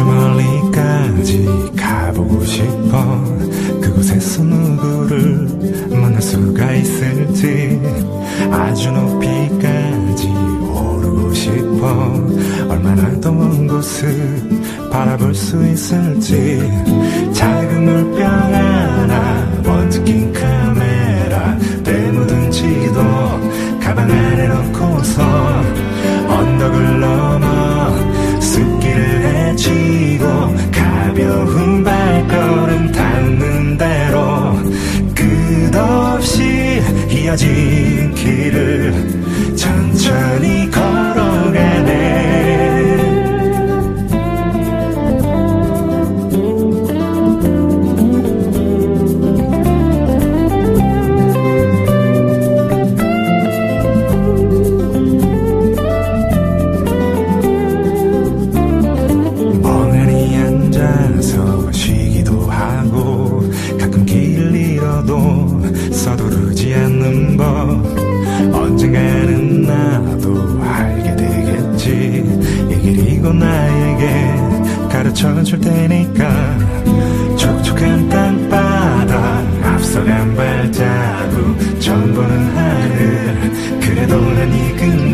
아주 멀리까지 가보고 싶어. 그곳에서 누구를 만날 수가 있을지. 아주 높이까지 오르고 싶어. 얼마나 더 먼 곳을 바라볼 수 있을지. 작은 물병 하나 번뜩인 카메라 때 묻은 지도 가방 안에 넣고서 이 이어진 길을 천천히 걸어가네. 멍하니 앉아서 쉬기도 하고 가끔 길을 잃어도 서두르지 않는 내 길이고 나에게 가르쳐는 줄 테니까 촉촉한 땅바닥 앞서간 발자국 전부는 하늘 그래도 난 이끈